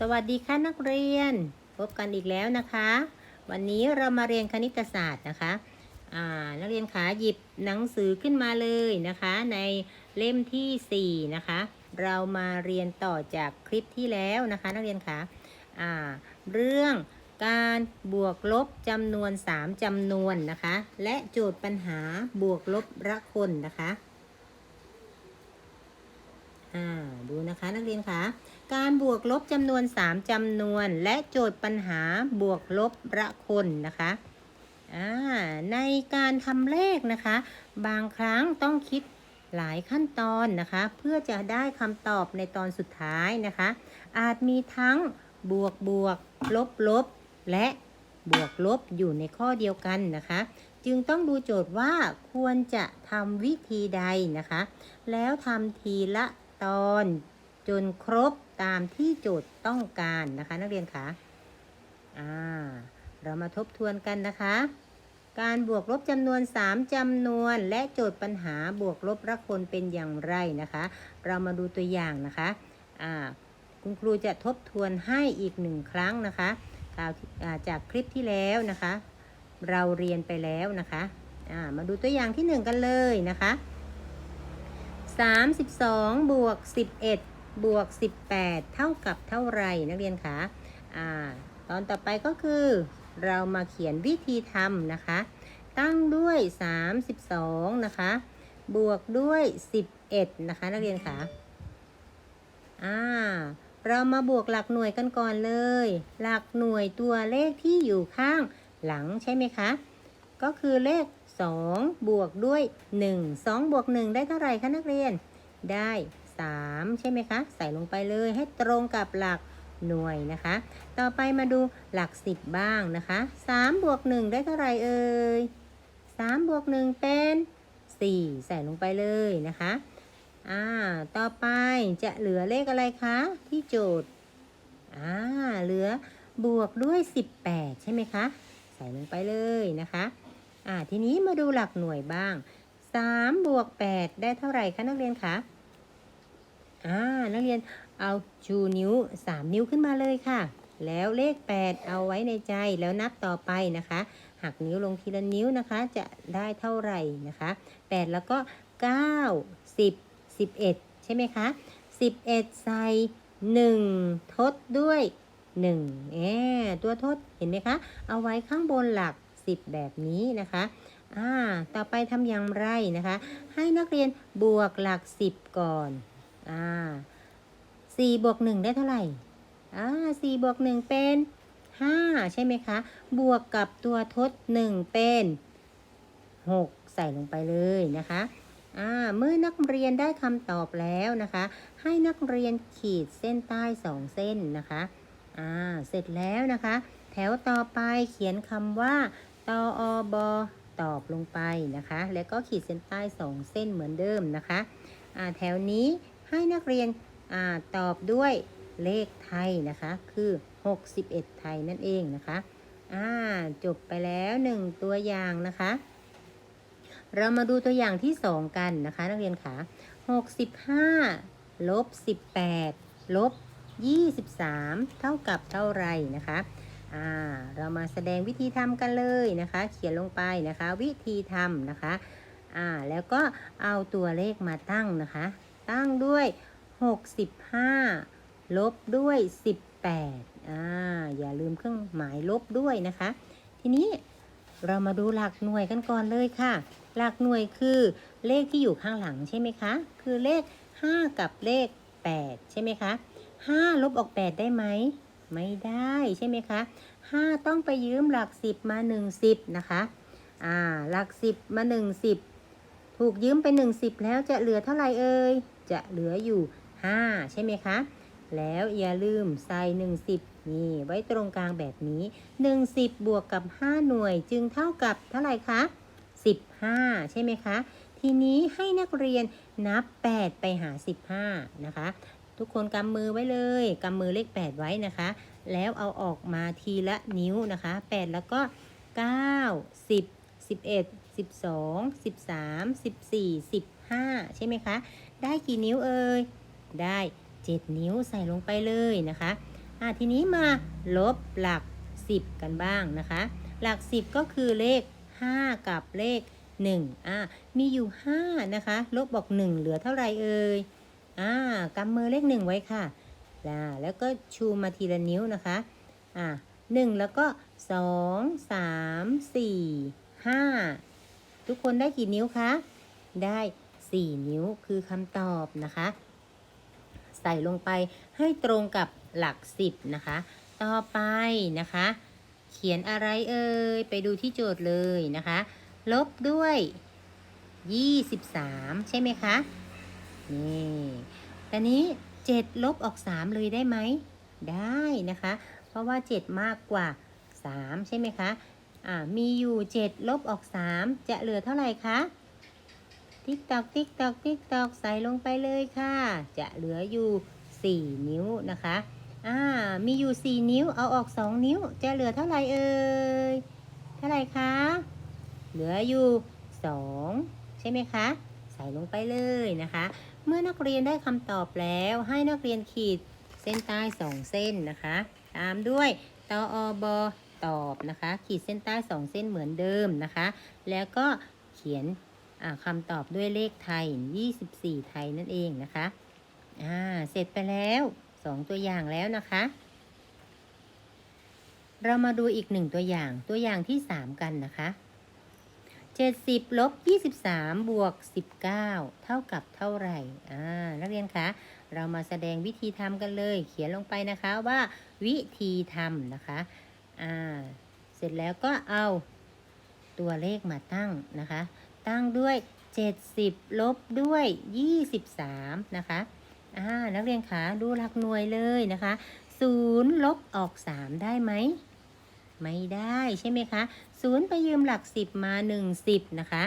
สวัสดีค่ะนักเรียน พบกันอีกแล้วนะคะ วันนี้เรามาเรียนคณิตศาสตร์นะคะนักเรียนขาหยิบหนังสือขึ้นมาเลยนะคะ ในเล่มทีสี่4นะคะเรามาเรียนต่อจากคลิปที่แล้วนะคะ นักเรียนขาาเรื่องการบวกลบจำนวน 3จำนวนนะคะ และโจทย์ปัญหาบวกลบละคนนะคะดูนะคะนักเรียนคะ การบวกลบจำนวน 3จำนวน และโจทย์ปัญหาบวกลบละคนนะคะในการทำเลขนะคะ บางครั้งต้องคิดหลายขั้นตอนนะคะ เพื่อจะได้คำตอบในตอนสุดท้ายนะคะ อาจมีทั้งบวกบวกลบลบและบวกลบอยู่ในข้อเดียวกันนะคะ จึงต้องดูโจทย์ว่าควรจะทำวิธีใดนะคะ แล้วทำทีละตอนจนครบ ตามที่โจทย์ต้องการนะคะ นักเรียนคะอ่าเรามาทบทวนกันนะคะ การบวกลบจำนวน 3จำนวน และโจทย์ปัญหาบวกลบละคนเป็นอย่างไรนะคะ เรามาดูตัวอย่างนะคะอ่าคุณครูจะทบทวนให้อีกหนึ่งครั้งนะคะาจากคลิปที่แล้วนะคะ เราเรียนไปแล้วนะคะามาดูตัวอย่างที่หนึ่งกันเลยนะคะ 32บวก11 บวก 18 เท่ากับเท่าไรนักเรียนคะอ่าตอนต่อไปก็คือ เรามาเขียนวิธีทำนะคะ ตั้งด้วย 32 นะคะ บวกด้วย 11 นะคะ นักเรียนคะอ่าเรามาบวกหลักหน่วยกันก่อนเลย หลักหน่วยตัวเลขที่อยู่ข้างหลังใช่ไหมคะ ก็คือเลข 2 บวกด้วย 1 2 บวก 1 ได้เท่าไหร่คะนักเรียน ได้ 3 ใช่ไหมคะ ใส่ลงไปเลยให้ตรงกับหลักหน่วยนะคะ ต่อไปมาดูหลัก 10 บ้างนะคะ3บวก1ได้เท่าไหร่เอ่ย3บวก1เป็น 4 ใส่ลงไปเลยนะคะอ่าต่อไปจะเหลือเลขอะไรคะ ที่โจทย์อ่าเหลือบวกด้วย 18 ใช่ไหมคะ ใส่ลงไปเลยนะคะอ่าทีนี้มาดูหลักหน่วยบ้าง3บวก8ได้เท่าไหร่คะนักเรียนคะ อ่านักเรียนเอาชูนิ้ว 3 นิ้วขึ้นมาเลยค่ะ แล้วเลข 8 เอาไว้ในใจแล้วนับต่อไปนะคะ หักนิ้วลงทีละนิ้วนะคะ จะได้เท่าไหร่นะคะ 8 แล้วก็ 9 10 11 ใช่ไหมคะ 11 ใส่ 1 ทดด้วย 1แอตัวทดเห็นไหมคะ เอาไว้ข้างบนหลัก 10 แบบนี้นะคะอ่าต่อไปทำอย่างไรนะคะ ให้นักเรียนบวกหลัก 10 ก่อน อ่า4บวก1ได้เท่าไหร่ อ่า4บวก1เป็น5ใช่ไหมคะ บวกกับตัวทด1เป็น6ใส่ลงไปเลยนะคะอ่าเมื่อนักเรียนได้คำตอบแล้วนะคะ ให้นักเรียนขีดเส้นใต้2เส้นนะคะอ่าเสร็จแล้วนะคะ แถวต่อไปเขียนคำว่าตออบอตอบลงไปนะคะ แล้วก็ขีดเส้นใต้2เส้นเหมือนเดิมนะคะอ่าแถวนี้ ให้นักเรียนอตอบด้วยเลขไทยนะคะ คือ 61 ไทยนั่นเองนะคะอ่าจบไปแล้วหนึ่งตัวอย่างนะคะ เรามาดูตัวอย่างที่2กันนะคะ นักเรียนคะ65ลบ18ลบ23 เท่ากับเท่าไรนะคะอ่าเรามาแสดงวิธีทำกันเลยนะคะ เขียนลงไปนะคะ วิธีทำนะคะอ่าแล้วก็เอาตัวเลขมาตั้งนะคะ ตั้งด้วย 65 ลบด้วย 18อ่าอย่าลืมเครื่องหมายลบด้วยนะคะ ทีนี้เรามาดูหลักหน่วยกันก่อนเลยค่ะ หลักหน่วยคือเลขที่อยู่ข้างหลังใช่ไหมคะ คือเลข 5 กับเลข 8 ใช่ไหมคะ 5 ลบออก 8 ได้ไหม ไม่ได้ใช่ไหมคะ 5 ต้องไปยืมหลัก 10 มา 1 10 นะคะ อ่า หลัก 10 มา 1 10 ถูกยืมไป 1 10 แล้วจะเหลือเท่าไหร่เอ่ย จะเหลืออยู่ 5 ใช่ไหมคะ แล้วอย่าลืมใส่ 10 นี่ ไว้ตรงกลางแบบนี้1 10 บวกกับ 5 หน่วยจึงเท่ากับเท่าไหร่คะ 15 ใช่ไหมคะ ทีนี้ให้นักเรียนนับ 8 ไปหา 15 นะคะ ทุกคนกำมือไว้เลยกำมือเลข 8 ไว้นะคะ แล้วเอาออกมาทีละนิ้วนะคะ 8 แล้วก็ 9 10 11 12 13 14 15 ใช่ไหมคะ ได้กี่นิ้วเอ่ย ได้ 7 นิ้วใส่ลงไปเลยนะคะอ่าทีนี้มาลบหลัก 10 กันบ้างนะคะ หลัก 10 ก็คือเลข 5 กับเลข 1 อ่ามีอยู่ 5 นะคะ ลบบอก 1 เหลือเท่าไหร่เอ่ย อ่ากำมือเลข 1 ไว้ค่ะอ่าแล้วก็ชูมาทีละนิ้วนะคะ อ่าหนึ่งแล้วก็2 3 4 5 ทุกคนได้กี่นิ้วคะ ได้ 4 นิ้วคือคำตอบนะคะ ใส่ลงไปให้ตรงกับหลัก 10 นะคะ ต่อไปนะคะ เขียนอะไรเอ่ย ไปดูที่โจทย์เลยนะคะ ลบด้วย 23 ใช่ไหมคะ นี่ตอนนี้ 7 ลบออก 3 เลยได้ไหม ได้นะคะ เพราะว่า 7 มากกว่า 3 ใช่ไหมคะ อ่ามีอยู่7ลบออก3จะเหลือเท่าไหร่คะติ๊กตอกติ๊กตอกติ๊กตอกใส่ลงไปเลยค่ะ จะเหลืออยู่ 4 นิ้วนะคะอ่ามีอยู่ 4 นิ้วเอาออก 2 นิ้ว จะเหลือเท่าไหร่เอ่ยเท่าไหร่คะเหลืออยู่ 2 ใช่ไหมคะ ใส่ลงไปเลยนะคะ เมื่อนักเรียนได้คำตอบแล้วให้นักเรียนขีดเส้นใต้ 2 เส้นนะคะ ตามด้วยตออบอ ตอบนะคะ ขีดเส้นใต้2เส้นเหมือนเดิมนะคะ แล้วก็เขียนอ่าคำตอบด้วยเลขไทย 24 ไทยนั่นเองนะคะอ่าเสร็จไปแล้ว 2 ตัวอย่างแล้วนะคะ เรามาดูอีกหนึ่งตัวอย่างตัวอย่างที่ 3 กันนะคะ70ลบ23บวก19 เท่ากับเท่าไหร่อ่านักเรียนคะ เรามาแสดงวิธีทำกันเลย เขียนลงไปนะคะว่าวิธีทำนะคะ อ่า เสร็จแล้วก็เอาตัวเลขมาตั้งนะคะ ตั้งด้วย 70 ลบด้วย 23 นะคะ อ่า นักเรียนคะดูหลักหน่วยเลยนะคะ0ลบออก 3 ได้ไหม ไม่ได้ใช่ไหมคะ0ไปยืมหลัก 10 มา 1 10 นะคะ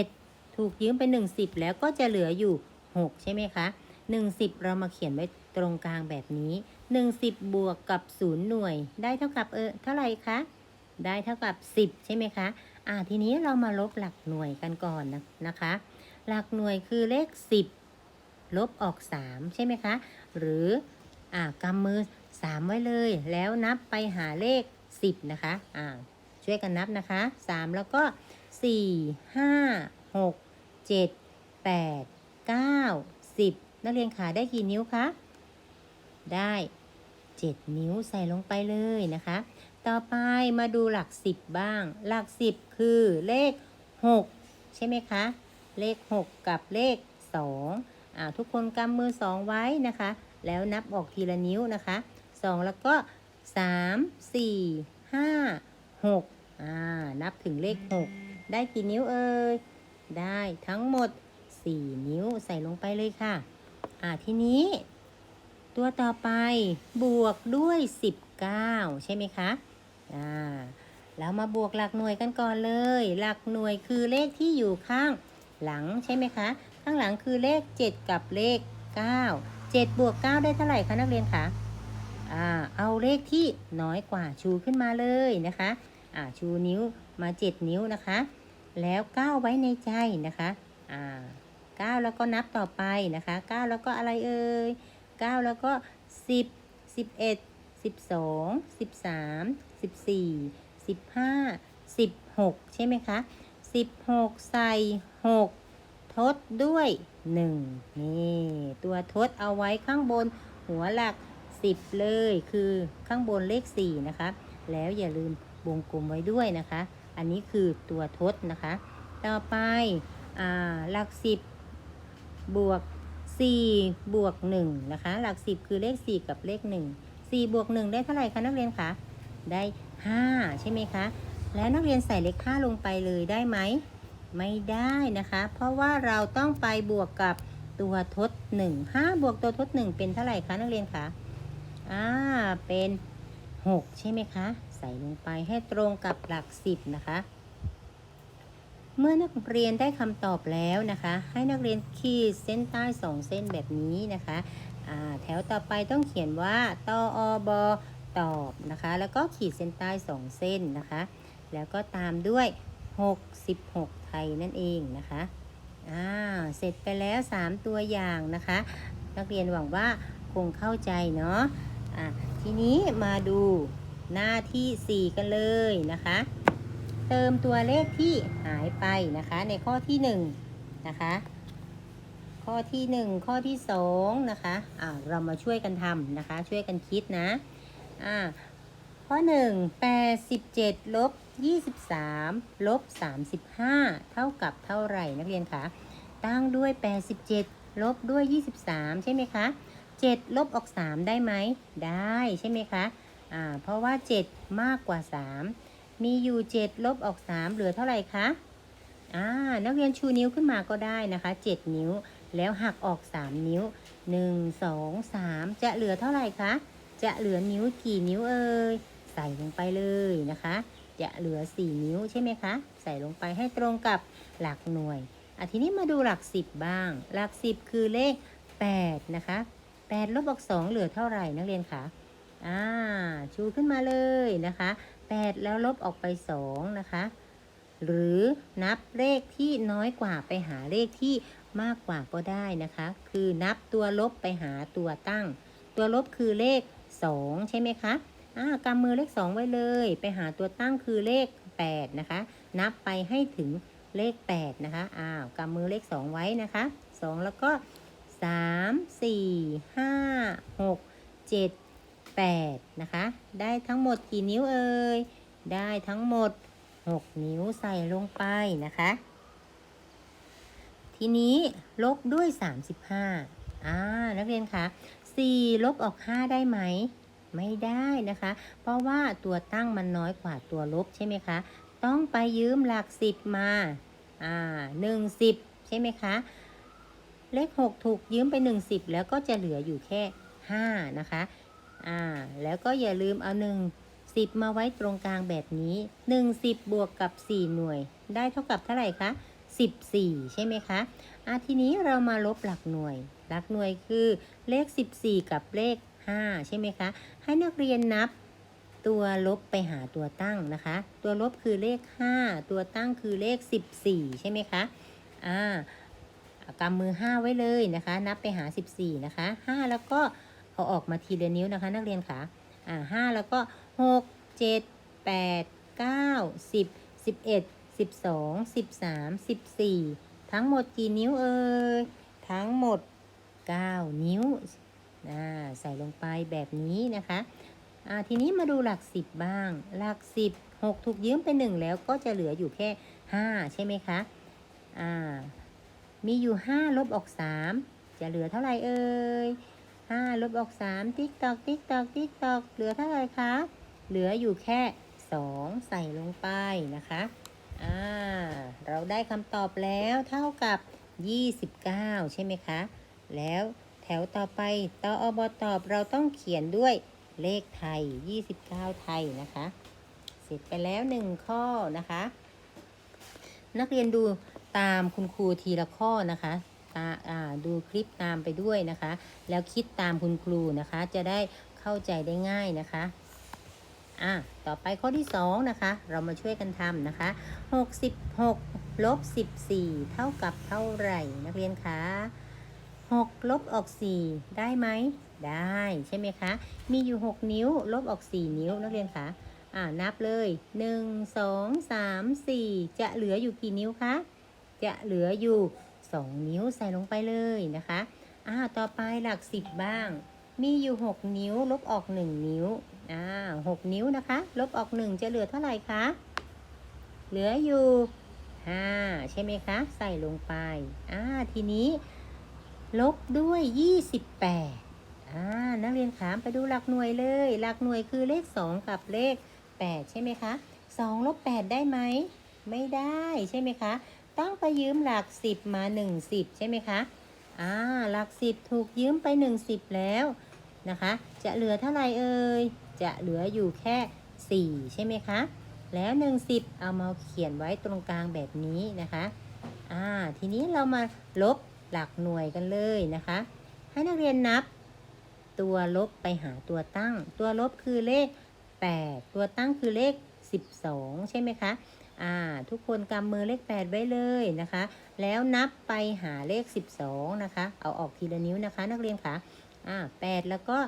7 ถูกยืมไป 1 10 แล้วก็จะเหลืออยู่ 6 ใช่ไหมคะ1 10 เรามาเขียนไว้ตรงกลางแบบนี้ 10 บวกกับ 0 หน่วย ได้เท่ากับเออเท่าไหร่คะ ได้เท่ากับ 10 ใช่ไหมคะ อ่า ทีนี้เรามาลบหลักหน่วยกันก่อนนะนะคะ หลักหน่วยคือเลข 10 ลบออก 3 ใช่ไหมคะ หรือ อ่ากำมือ 3 ไว้เลย แล้วนับไปหาเลข 10 นะคะ อ่า ช่วยกันนับนะคะ 3 แล้วก็ 4 5 6 7 8 9 10 นักเรียนขาได้กี่นิ้วคะ ได้ 7 นิ้วใส่ลงไปเลยนะคะ ต่อไปมาดูหลัก 10 บ้าง หลัก 10 คือเลข 6 ใช่ไหมคะ เลข 6 กับเลข 2อ่าทุกคนกำมือ 2 ไว้นะคะ แล้วนับออกทีละนิ้วนะคะ 2 แล้วก็ 3 4 5 6อ่านับถึงเลข 6 ได้กี่นิ้วเอ่ย ได้ทั้งหมด 4 นิ้วใส่ลงไปเลยค่ะ อ่าทีนี้ ตัวต่อไปบวกด้วย 19 ใช่ไหมคะอ่าแล้วมาบวกหลักหน่วยกันก่อนเลย หลักหน่วยคือเลขที่อยู่ข้างหลังใช่ไหมคะ ข้างหลังคือเลข 7 กับเลข 9 7บวก9ได้เท่าไหร่คะนักเรียนคะอ่าเอาเลขที่น้อยกว่าชูขึ้นมาเลยนะคะอ่าชูนิ้วมา 7 นิ้วนะคะ แล้ว 9 ไว้ในใจนะคะอ่า9แล้วก็นับต่อไปนะคะ 9 แล้วก็อะไรเอ่ย 9 แล้วก็ 10 11 12 13 14 15 16 ใช่ไหมคะ 16 ใส่ 6 ทดด้วย 1 นี่ ตัวทดเอาไว้ข้างบนหัวหลัก 10 เลยคือข้างบนเลข 4 นะคะ แล้วอย่าลืมวงกลมไว้ด้วยนะคะ อันนี้คือตัวทดนะคะ ต่อไปอหลัก 10 บวก 4 บวก1นะคะ หลัก 10 คือเลข 4 กับเลข 1 4 บวก 1 ได้เท่าไหร่คะนักเรียนคะ ได้ 5 ใช่ไหมคะ แล้วนักเรียนใส่เลข 5 ลงไปเลยได้ไหม ไม่ได้นะคะ เพราะว่าเราต้องไปบวกกับตัวทด 1 5 บวกตัวทด 1 เป็นเท่าไหร่คะนักเรียนคะ อ่า เป็น 6 ใช่ไหมคะ ใส่ลงไปให้ตรงกับหลัก 10 นะคะ เมื่อนักเรียนได้คำตอบแล้วนะคะ ให้นักเรียนขีดเส้นใต้2เส้นแบบนี้นะคะแถวต่อไปต้องเขียนว่าตออบอตอบนะคะ แล้วก็ขีดเส้นใต้2เส้นนะคะ แล้วก็ตามด้วย 66 ไทยนั่นเองนะคะอ่าเสร็จไปแล้ว 3 ตัวอย่างนะคะ นักเรียนหวังว่าคงเข้าใจเนาะะทีนี้มาดูหน้าที่ 4 กันเลยนะคะ เติมตัวเลขที่หายไปนะคะ ในข้อที่1นะคะ ข้อที่1ข้อที่2นะคะอ่าเรามาช่วยกันทำนะคะ ช่วยกันคิดนะอ่าข้อ1 87ลบ23ลบ35เท่ากับเท่าไหร่นักเรียนคะตั้งด้วย87ลบด้วย23ใช่ไหมคะ7ลบออก3ได้ไหมได้ใช่ไหมคะอ่าเพราะว่า7มากกว่า3มี มีอยู่7ลบออก3เหลือเท่าไหร่คะอ่านักเรียนชูนิ้วขึ้นมาก็ได้นะคะ7นิ้ว แล้วหักออก3นิ้ว1 2 3จะเหลือเท่าไหร่คะจะเหลือนิ้วกี่นิ้วเอ่ยใส่ลงไปเลยนะคะ จะเหลือ4นิ้วใช่ไหมคะใส่ลงไปให้ตรงกับหลักหน่วยอะทีนี้มาดูหลัก10บ้าง หลัก10คือเลข8นะคะ8ลบออก2เหลือเท่าไหร่นักเรียนคะอ่าชูขึ้นมาเลยนะคะ 8 แล้วลบออกไป 2 นะคะ หรือนับเลขที่น้อยกว่าไปหาเลขที่มากกว่าก็ได้นะคะ คือนับตัวลบไปหาตัวตั้ง ตัวลบคือเลข 2 ใช่ไหมคะอ่ากำมือเลข 2 ไว้เลย ไปหาตัวตั้งคือเลข 8 นะคะ นับไปให้ถึงเลข 8 นะคะ อ้าวกำมือเลข 2 ไว้นะคะ 2 แล้วก็ 3 4 5 6 7 8 นะคะ ได้ทั้งหมดกี่นิ้วเอ่ย ได้ทั้งหมด 6 นิ้วใส่ลงไปนะคะ ทีนี้ลบด้วย 35อ่านักเรียนคะ4ลบออก 5 ได้ไหม ไม่ได้นะคะ เพราะว่าตัวตั้งมันน้อยกว่าตัวลบใช่ไหมคะ ต้องไปยืมหลัก 10 มา อ่า1 10 ใช่ไหมคะ เลข 6 ถูกยืมไป 1 10 แล้วก็จะเหลืออยู่แค่ 5 นะคะ อ่า แล้วก็อย่าลืมเอา1 10มาไว้ตรงกลางแบบนี้1 10บวกกับ4หน่วย ได้เท่ากับเท่าไหร่คะ14ใช่ไหมคะอะทีนี้เรามาลบหลักหน่วย หลักหน่วยคือเลข14กับเลข5ใช่ไหมคะ ให้นักเรียนนับตัวลบไปหาตัวตั้งนะคะ ตัวลบคือเลข 5 ตัวตั้งคือเลข 14 ใช่ไหมคะ อ่ากำมือ 5 ไว้เลยนะคะ นับไปหา 14 นะคะ 5 แล้วก็ เอาออกมาทีละนิ้วนะคะ นักเรียนคะอ่า5แล้วก็6 7 8 9 10 11 12 13 14ทั้งหมดกี่นิ้วเอ่ยทั้งหมด9นิ้วอ่าใส่ลงไปแบบนี้นะคะอ่าทีนี้มาดูหลัก10บ้าง หลัก10 6ถูกยืมไป1แล้วก็จะเหลืออยู่แค่5ใช่ไหมคะอ่ามีอยู่5ลบออก3จะเหลือเท่าไหร่เอ่ย 5ลบออก3ติ๊กตอกติ๊กตอกติ๊กตอกเหลือเท่าไหร่คะ เหลืออยู่แค่2ใส่ลงไปนะคะอ่าเราได้คำตอบแล้วเท่ากับ 29 ใช่ไหมคะ แล้วแถวต่อไปตออบตอบเราต้องเขียนด้วยเลขไทย 29 ไทยนะคะ เสร็จไปแล้ว 1 ข้อนะคะ นักเรียนดูตามคุณครูทีละข้อนะคะาดูคลิปตามไปด้วยนะคะ แล้วคิดตามคุณครูนะคะ จะได้เข้าใจได้ง่ายนะคะอะต่อไปข้อที่2นะคะ เรามาช่วยกันทำนะคะ 66ลบ14 เท่ากับเท่าไหร่ นักเรียนคะ6ลบออก 4 ได้ไหม ได้ใช่ไหมคะ มีอยู่ 6 นิ้ว ลบออก 4 นิ้วนักเรียนคะอ่านับเลย 1 2 3 4 จะเหลืออยู่กี่นิ้วคะ จะเหลืออยู่ 2 นิ้วใส่ลงไปเลยนะคะอ่าต่อไปหลัก 10 บ้าง มีอยู่ 6 นิ้ว ลบออก 1 นิ้วอ่าหกนิ้วนะคะ ลบออก 1 จะเหลือเท่าไหร่คะ เหลืออยู่5ใช่ไหมคะ ใส่ลงไปอ่าทีนี้ ลบด้วย 28อ่านักเรียนขามไปดูหลักหน่วยเลย หลักหน่วยคือเลข 2 กับเลข 8 ใช่ไหมคะ2ลบ8ได้ไหม ไม่ได้ใช่ไหมคะ ต้องไปยืมหลัก10มา1 10ใช่ไหมคะ อ่า หลัก10ถูกยืมไป1 10แล้วนะคะ จะเหลือเท่าไหร่เอ่ย จะเหลืออยู่แค่4ใช่ไหมคะ แล้ว1 10เอามาเขียนไว้ตรงกลางแบบนี้นะคะ อ่า ทีนี้เรามาลบหลักหน่วยกันเลยนะคะ ให้นักเรียนนับ ตัวลบไปหาตัวตั้ง ตัวลบคือเลข 8 ตัวตั้งคือเลข 12 ใช่ไหมคะ อ่าทุกคนกำมือเลข 8 ไว้เลยนะคะ แล้วนับไปหาเลข 12 นะคะ เอาออกทีละนิ้วนะคะ นักเรียนคะอ่า8แล้วก็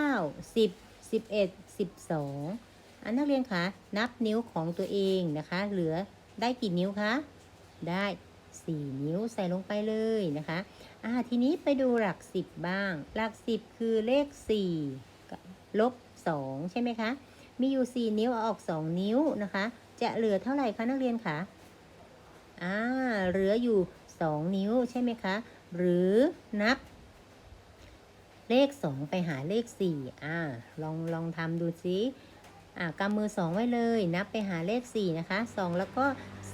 9 10 11 12อันนักเรียนคะนับนิ้วของตัวเองนะคะ เหลือได้กี่นิ้วคะ ได้ 4 นิ้วใส่ลงไปเลยนะคะอ่าทีนี้ไปดูหลัก 10 บ้าง หลัก 10 คือเลข4กับลบ 2 ใช่ไหมคะ มีอยู่ 4 นิ้วเอาออก 2 นิ้วนะคะ จะเหลือเท่าไหร่คะนักเรียนคะอ่าเหลืออยู่ 2 นิ้วใช่ไหมคะ หรือนับ เลข 2 ไปหาเลข4อ่าลองลองทำดูซิอ่ากำมือ 2 ไว้เลย นับไปหาเลข 4 นะคะ 2 แล้วก็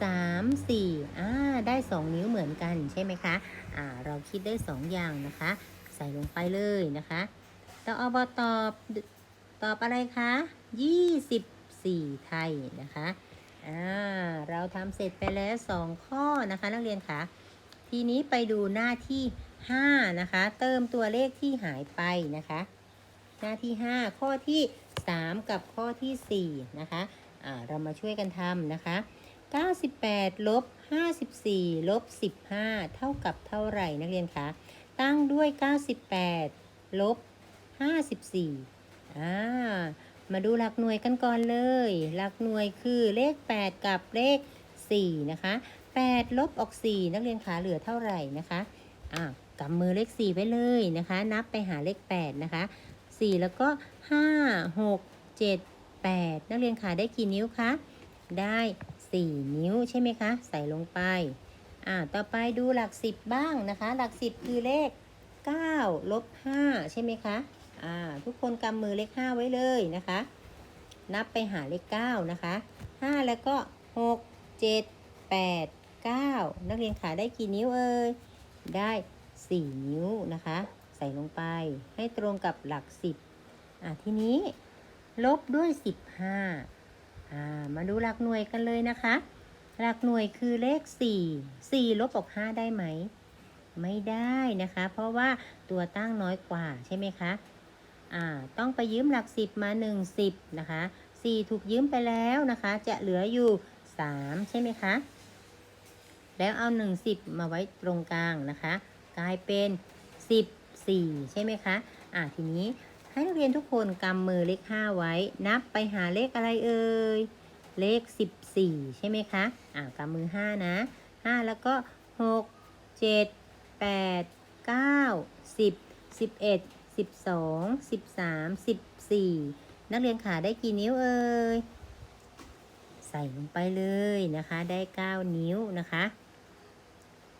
3 4อ่าได้ 2 นิ้วเหมือนกันใช่ไหมคะอ่าเราคิดได้ 2 อย่างนะคะ ใส่ลงไปเลยนะคะต่ออบตอบตอบอะไรคะ 24 ไทยนะคะ อ่าเราทำเสร็จไปแล้ว2ข้อนะคะ นักเรียนคะทีนี้ไปดูหน้าที่5นะคะ เติมตัวเลขที่หายไปนะคะ หน้าที่5ข้อที่3กับข้อที่4นะคะอ่าเรามาช่วยกันทำนะคะ98ลบ54ลบ15 เท่ากับเท่าไหร่นักเรียนคะ ตั้งด้วย 98ลบ54อ่า มาดูหลักหน่วยกันก่อนเลย หลักหน่วยคือเลข 8 กับเลข 4 นะคะ 8 ลบออก 4 นักเรียนขาเหลือเท่าไหร่นะคะอ่ากำมือเลข 4 ไว้เลยนะคะ นับไปหาเลข 8 นะคะ 4 แล้วก็ 5 6 7 8 นักเรียนขาได้กี่นิ้วคะ ได้ 4 นิ้วใช่ไหมคะ ใส่ลงไป อ่า ต่อไปดูหลัก 10 บ้างนะคะ หลัก 10 คือเลข 9 ลบ 5 ใช่ไหมคะ อ่าทุกคนกำมือเลข5ไว้เลยนะคะ นับไปหาเลข9นะคะ5แล้วก็6 7 8 9นักเรียนขาได้กี่นิ้วเอ่ยได้4นิ้วนะคะ ใส่ลงไปให้ตรงกับหลัก10อ่าทีนี้ ลบด้วย15อ่ามาดูหลักหน่วยกันเลยนะคะ หลักหน่วยคือเลข4 4ลบออก5ได้ไหมไม่ได้นะคะ เพราะว่าตัวตั้งน้อยกว่าใช่ไหมคะ อ่าต้องไปยืมหลัก10มา1 10นะคะ4ถูกยืมไปแล้วนะคะ จะเหลืออยู่3ใช่ไหมคะ แล้วเอา1 10มาไว้ตรงกลางนะคะ กลายเป็น14ใช่ไหมคะอ่าทีนี้ให้นักเรียนทุกคนกำมือเลข5ไว้ นับไปหาเลขอะไรเอ่ยเลข14ใช่ไหมคะอ่ากำมือ5นะ5แล้วก็6 7 8 9 10 11 12 13 14 นักเรียนขาได้กี่นิ้วเอ่ย ใส่ลงไปเลยนะคะ ได้ 9 นิ้วนะคะ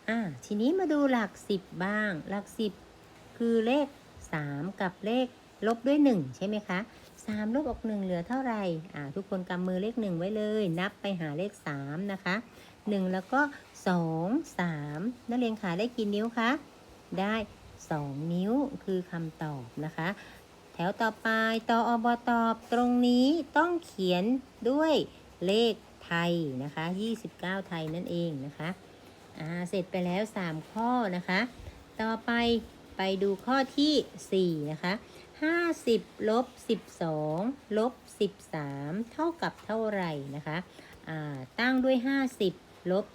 อ่าทีนี้มาดูหลัก 10 บ้าง หลัก 10 คือเลข 3 กับเลขลบด้วย 1 ใช่ไหมคะ 3 ลบออก1เหลือเท่าไหร่อ่าทุกคนกำมือเลข 1 ไว้เลย นับไปหาเลข 3 นะคะ 1 แล้วก็ 2 3 นักเรียนขาได้กี่นิ้วคะ ได้ 2 นิ้วคือคำตอบนะคะ แถวต่อไปตออบตอบตรงนี้ต้องเขียนด้วยเลขไทยนะคะ 29 ไทยนั่นเองนะคะอ่าเสร็จไปแล้ว 3 ข้อนะคะ ต่อไปไปดูข้อทีสี่4 นะคะ 50ลบ12ลบ13 เท่ากับเท่าไหร่นะคะอ่าตั้งด้วย 50ลบ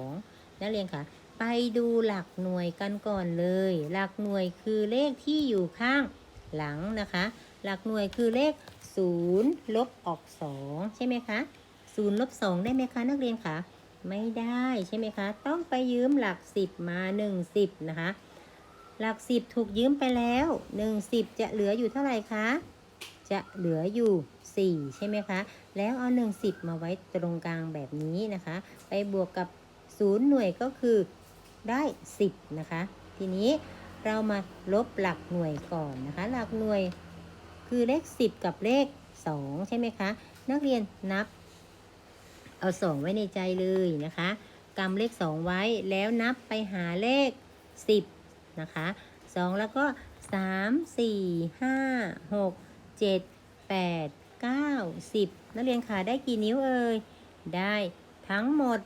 12นักเรียนคะ ไปดูหลักหน่วยกันก่อนเลย หลักหน่วยคือเลขที่อยู่ข้างหลังนะคะ หลักหน่วยคือเลข0ลบออก 2 ใช่ไหมคะ0ลบ2ได้ไหมคะนักเรียนคะไม่ได้ใช่ไหมคะ ต้องไปยืมหลัก 10 มา1 10นะคะ หลัก 10 ถูกยืมไปแล้ว1 10จะเหลืออยู่เท่าไหร่คะ จะเหลืออยู่ 4 ใช่ไหมคะ แล้วเอา1 10 มาไว้ตรงกลางแบบนี้นะคะ ไปบวกกับ 0 หน่วยก็คือ ได้ 10 นะคะ ทีนี้เรามาลบหลักหน่วยก่อนนะคะ หลักหน่วยคือเลข 10 กับเลข 2 ใช่ไหมคะ นักเรียนนับ เอา 2 ไว้ในใจเลยนะคะกำเลข 2 ไว้แล้วนับไปหาเลข 10 นะคะ 2 แล้วก็ 3 4 5 6 7 8 9 10 นักเรียนขาได้กี่นิ้วเอ่ย ได้ทั้งหมด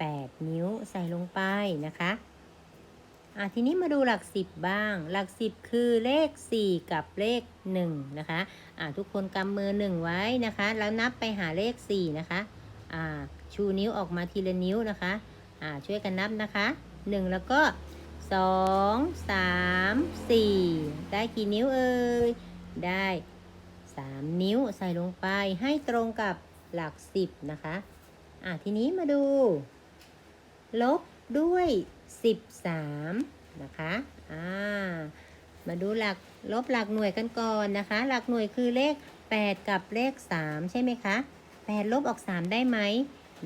8 นิ้วใส่ลงไปนะคะอะทีนี้มาดูหลัก 10 บ้าง หลัก 10 คือเลข 4 กับเลข 1 นะคะอะทุกคนกำมือ 1 ไว้นะคะ แล้วนับไปหาเลข 4 นะคะอ่าชูนิ้วออกมาทีละนิ้วนะคะอ่าช่วยกันนับนะคะ 1 แล้วก็สองสามสี่ได้กี่นิ้วเอ่ยได้สามนิ้วใส่ลงไปให้ตรงกับหลักสิบนะคะอะทีนี้มาดู ลบด้วยสิบสามนะคะ อ่า มาดูหลักลบหลักหน่วยกันก่อนนะคะ หลักหน่วยคือเลข 8 กับเลข 3 ใช่ไหมคะ 8 ลบออก 3 ได้ไหม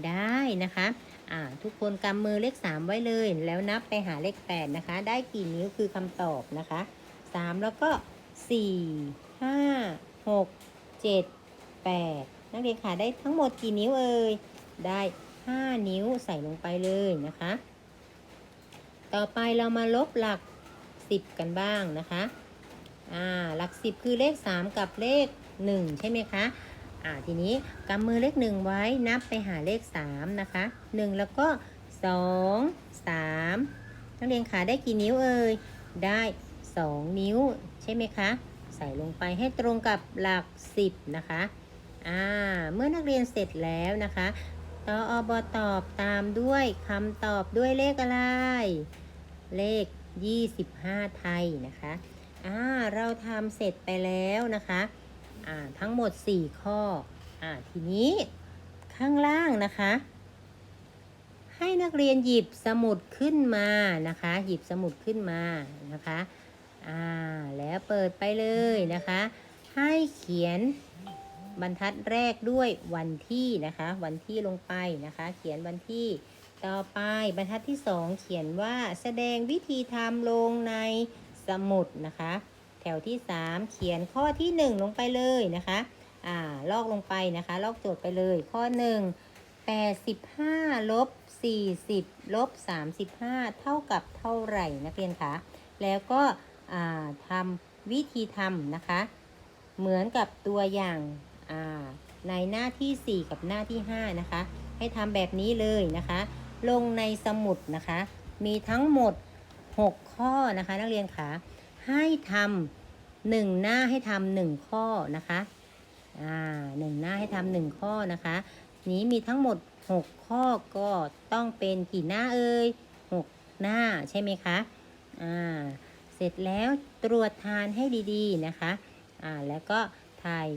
ได้นะคะ อ่า ทุกคนกำมือเลข 3 ไว้เลย แล้วนับไปหาเลข 8 นะคะ ได้กี่นิ้วคือคำตอบนะคะ 3 แล้วก็ 4 5 6 7 8 นักเรียนค่ะได้ทั้งหมดกี่นิ้วเอ่ย ได้ 5 นิ้วใส่ลงไปเลยนะคะ ต่อไปเรามาลบหลัก 10 กันบ้างนะคะอ่าหลัก 10 คือเลข 3 กับเลข 1 ใช่ไหมคะอ่าทีนี้กำมือเลข 1 ไว้นับไปหาเลข 3 นะคะ 1 แล้วก็ 2 3 นักเรียนขาได้กี่นิ้วเอ่ยได้ 2 นิ้วใช่ไหมคะใส่ลงไปให้ตรงกับหลัก 10 นะคะ อ่า เมื่อนักเรียนเสร็จแล้วนะคะ ตออบตอบตามด้วยคำตอบด้วยเลขอะไร เลข 25 ไทยนะคะอ่าเราทำเสร็จไปแล้วนะคะอ่าทั้งหมด 4 ข้ออ่าทีนี้ข้างล่างนะคะ ให้นักเรียนหยิบสมุดขึ้นมานะคะ หยิบสมุดขึ้นมานะคะอ่าแล้วเปิดไปเลยนะคะ ให้เขียน บรรทัดแรกด้วยวันที่นะคะ วันที่ลงไปนะคะ เขียนวันที่ต่อไปบรรทัดที่ 2 เขียนว่าแสดงวิธีทำลงในสมุดนะคะ แถวที่ 3 เขียนข้อที่ 1 ลงไปเลยนะคะอ่าลอกลงไปนะคะ ลอกโจทย์ไปเลย ข้อ 1 85ลบ40ลบ35 เท่ากับเท่าไหร่นักเรียนคะแล้วก็อ่าทำวิธีทำนะคะ เหมือนกับตัวอย่าง ในหน้าที่ 4 กับหน้าที่ 5 นะคะ ให้ทำแบบนี้เลยนะคะ ลงในสมุดนะคะ มีทั้งหมด 6 ข้อนะคะ นักเรียนคะให้ทำหนึ่งหน้าให้ทำหนึ่งข้อนะคะอ่าหนึ่งหน้าให้ทำหนึ่งข้อนะคะ นี้มีทั้งหมด 6 ข้อก็ต้องเป็นกี่หน้าเอ่ย6 หน้าใช่ไหมคะอ่าเสร็จแล้วตรวจทานให้ดีๆนะคะอ่าแล้วก็ถ่าย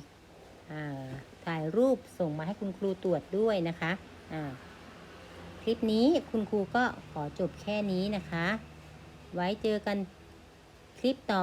ถ่ายรูปส่งมาให้คุณครูตรวจด้วยนะคะคลิปนี้คุณครูก็ขอจบแค่นี้นะคะ ไว้เจอกันคลิปต่อ